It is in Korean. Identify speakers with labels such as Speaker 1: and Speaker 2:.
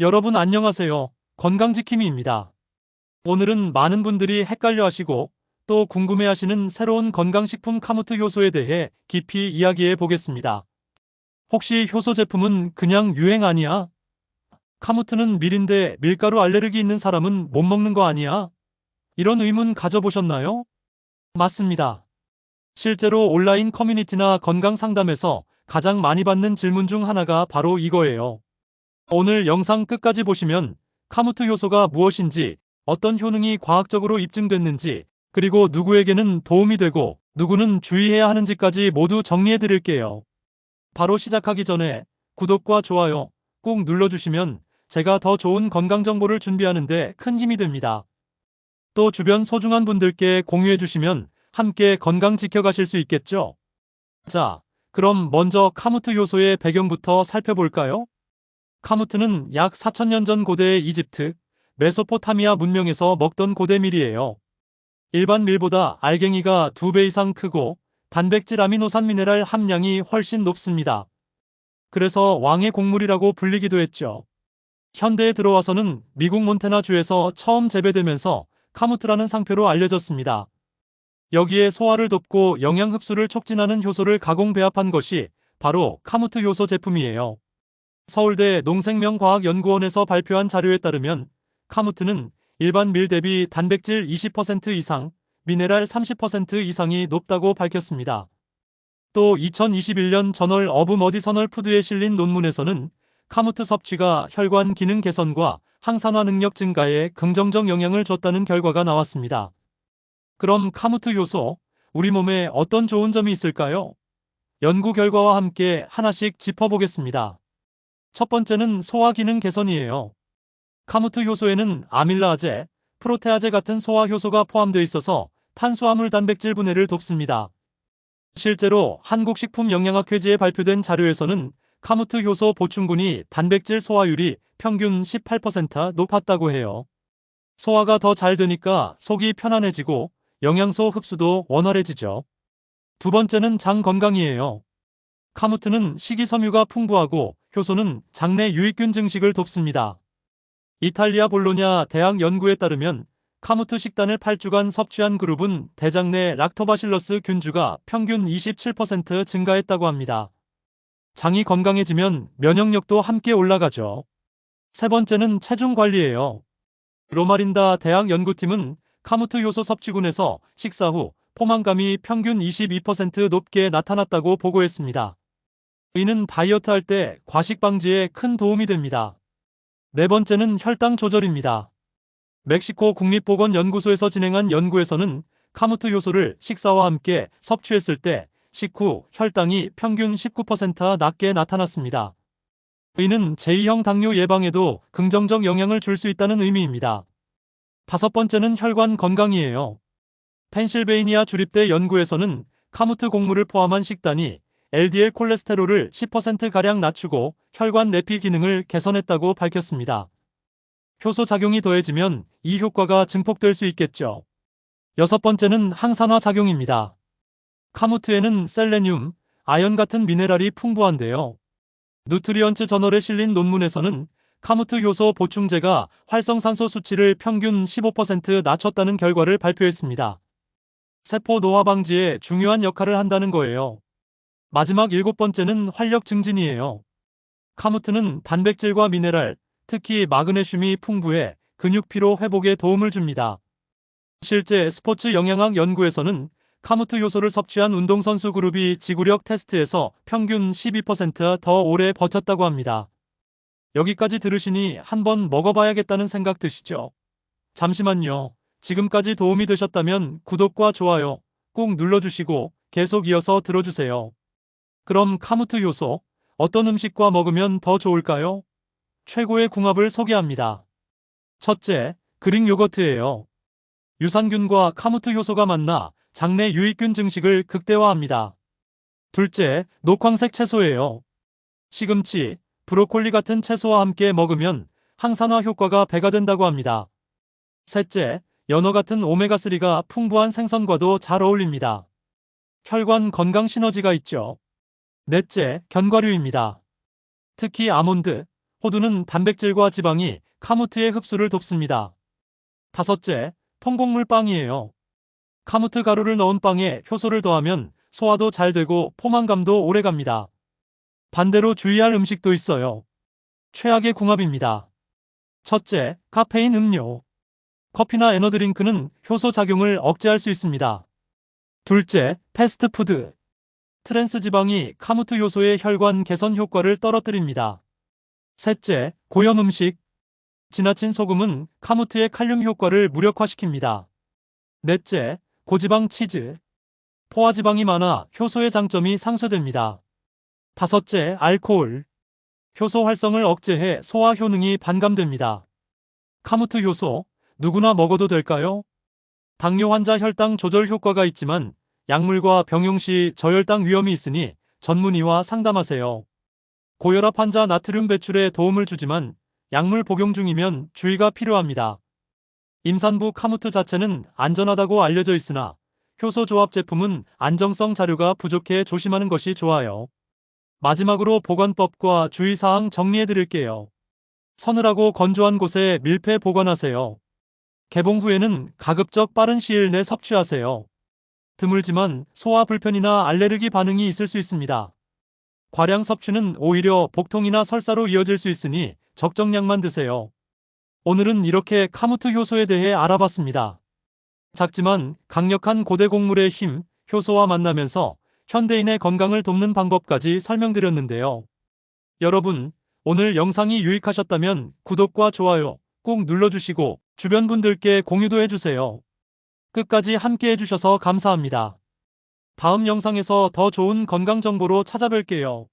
Speaker 1: 여러분 안녕하세요. 건강지킴이입니다. 오늘은 많은 분들이 헷갈려 하시고 또 궁금해 하시는 새로운 건강식품 카무트 효소에 대해 깊이 이야기해 보겠습니다. 혹시 효소 제품은 그냥 유행 아니야? 카무트는 밀인데 밀가루 알레르기 있는 사람은 못 먹는 거 아니야? 이런 의문 가져보셨나요? 맞습니다. 실제로 온라인 커뮤니티나 건강 상담에서 가장 많이 받는 질문 중 하나가 바로 이거예요. 오늘 영상 끝까지 보시면 카무트 효소가 무엇인지, 어떤 효능이 과학적으로 입증됐는지, 그리고 누구에게는 도움이 되고 누구는 주의해야 하는지까지 모두 정리해 드릴게요. 바로 시작하기 전에 구독과 좋아요 꼭 눌러주시면 제가 더 좋은 건강 정보를 준비하는데 큰 힘이 됩니다. 또 주변 소중한 분들께 공유해 주시면 함께 건강 지켜가실 수 있겠죠? 자, 그럼 먼저 카무트 효소의 배경부터 살펴볼까요? 카무트는 약 4천년 전 고대의 이집트, 메소포타미아 문명에서 먹던 고대 밀이에요. 일반 밀보다 알갱이가 2배 이상 크고 단백질 아미노산 미네랄 함량이 훨씬 높습니다. 그래서 왕의 곡물이라고 불리기도 했죠. 현대에 들어와서는 미국 몬테나 주에서 처음 재배되면서 카무트라는 상표로 알려졌습니다. 여기에 소화를 돕고 영양 흡수를 촉진하는 효소를 가공 배합한 것이 바로 카무트 효소 제품이에요. 서울대 농생명과학연구원에서 발표한 자료에 따르면 카무트는 일반 밀 대비 단백질 20% 이상, 미네랄 30% 이상이 높다고 밝혔습니다. 또 2021년 저널 어브 머디서널 푸드에 실린 논문에서는 카무트 섭취가 혈관 기능 개선과 항산화 능력 증가에 긍정적 영향을 줬다는 결과가 나왔습니다. 그럼 카무트 효소, 우리 몸에 어떤 좋은 점이 있을까요? 연구 결과와 함께 하나씩 짚어보겠습니다. 첫 번째는 소화 기능 개선이에요. 카무트 효소에는 아밀라아제, 프로테아제 같은 소화 효소가 포함되어 있어서 탄수화물 단백질 분해를 돕습니다. 실제로 한국식품영양학회지에 발표된 자료에서는 카무트 효소 보충군이 단백질 소화율이 평균 18% 높았다고 해요. 소화가 더 잘 되니까 속이 편안해지고 영양소 흡수도 원활해지죠. 두 번째는 장 건강이에요. 카무트는 식이섬유가 풍부하고 효소는 장내 유익균 증식을 돕습니다. 이탈리아 볼로냐 대학 연구에 따르면 카무트 식단을 8주간 섭취한 그룹은 대장 내 락토바실러스 균주가 평균 27% 증가했다고 합니다. 장이 건강해지면 면역력도 함께 올라가죠. 세 번째는 체중 관리예요. 로마린다 대학 연구팀은 카무트 효소 섭취군에서 식사 후 포만감이 평균 22% 높게 나타났다고 보고했습니다. 이는 다이어트 할 때 과식 방지에 큰 도움이 됩니다. 네 번째는 혈당 조절입니다. 멕시코 국립보건연구소에서 진행한 연구에서는 카무트 효소를 식사와 함께 섭취했을 때 식후 혈당이 평균 19% 낮게 나타났습니다. 이는 제2형 당뇨 예방에도 긍정적 영향을 줄 수 있다는 의미입니다. 다섯 번째는 혈관 건강이에요. 펜실베이니아 주립대 연구에서는 카무트 곡물을 포함한 식단이 LDL 콜레스테롤을 10%가량 낮추고 혈관 내피 기능을 개선했다고 밝혔습니다. 효소 작용이 더해지면 이 효과가 증폭될 수 있겠죠. 여섯 번째는 항산화 작용입니다. 카무트에는 셀레늄, 아연 같은 미네랄이 풍부한데요. 누트리언츠 저널에 실린 논문에서는 카무트 효소 보충제가 활성산소 수치를 평균 15% 낮췄다는 결과를 발표했습니다. 세포 노화 방지에 중요한 역할을 한다는 거예요. 마지막 일곱 번째는 활력 증진이에요. 카무트는 단백질과 미네랄, 특히 마그네슘이 풍부해 근육 피로 회복에 도움을 줍니다. 실제 스포츠 영양학 연구에서는 카무트 효소를 섭취한 운동선수 그룹이 지구력 테스트에서 평균 12%더 오래 버텼다고 합니다. 여기까지 들으시니 한번 먹어봐야겠다는 생각 드시죠? 잠시만요. 지금까지 도움이 되셨다면 구독과 좋아요 꼭 눌러주시고 계속 이어서 들어주세요. 그럼 카무트 효소, 어떤 음식과 먹으면 더 좋을까요? 최고의 궁합을 소개합니다. 첫째, 그릭 요거트예요. 유산균과 카무트 효소가 만나 장내 유익균 증식을 극대화합니다. 둘째, 녹황색 채소예요. 시금치, 브로콜리 같은 채소와 함께 먹으면 항산화 효과가 배가 된다고 합니다. 셋째, 연어 같은 오메가3가 풍부한 생선과도 잘 어울립니다. 혈관 건강 시너지가 있죠. 넷째, 견과류입니다. 특히 아몬드, 호두는 단백질과 지방이 카무트의 흡수를 돕습니다. 다섯째, 통곡물 빵이에요. 카무트 가루를 넣은 빵에 효소를 더하면 소화도 잘 되고 포만감도 오래 갑니다. 반대로 주의할 음식도 있어요. 최악의 궁합입니다. 첫째, 카페인 음료. 커피나 에너드링크는 효소 작용을 억제할 수 있습니다. 둘째, 패스트푸드. 트랜스 지방이 카무트 효소의 혈관 개선 효과를 떨어뜨립니다. 셋째, 고염 음식. 지나친 소금은 카무트의 칼륨 효과를 무력화시킵니다. 넷째, 고지방 치즈. 포화지방이 많아 효소의 장점이 상쇄됩니다. 다섯째, 알코올. 효소 활성을 억제해 소화 효능이 반감됩니다. 카무트 효소, 누구나 먹어도 될까요? 당뇨 환자 혈당 조절 효과가 있지만 약물과 병용 시 저혈당 위험이 있으니 전문의와 상담하세요. 고혈압 환자 나트륨 배출에 도움을 주지만 약물 복용 중이면 주의가 필요합니다. 임산부 카무트 자체는 안전하다고 알려져 있으나 효소 조합 제품은 안정성 자료가 부족해 조심하는 것이 좋아요. 마지막으로 보관법과 주의사항 정리해 드릴게요. 서늘하고 건조한 곳에 밀폐 보관하세요. 개봉 후에는 가급적 빠른 시일 내 섭취하세요. 드물지만 소화 불편이나 알레르기 반응이 있을 수 있습니다. 과량 섭취는 오히려 복통이나 설사로 이어질 수 있으니 적정량만 드세요. 오늘은 이렇게 카무트 효소에 대해 알아봤습니다. 작지만 강력한 고대 곡물의 힘, 효소와 만나면서 현대인의 건강을 돕는 방법까지 설명드렸는데요. 여러분, 오늘 영상이 유익하셨다면 구독과 좋아요 꼭 눌러주시고 주변 분들께 공유도 해주세요. 끝까지 함께 해주셔서 감사합니다. 다음 영상에서 더 좋은 건강 정보로 찾아뵐게요.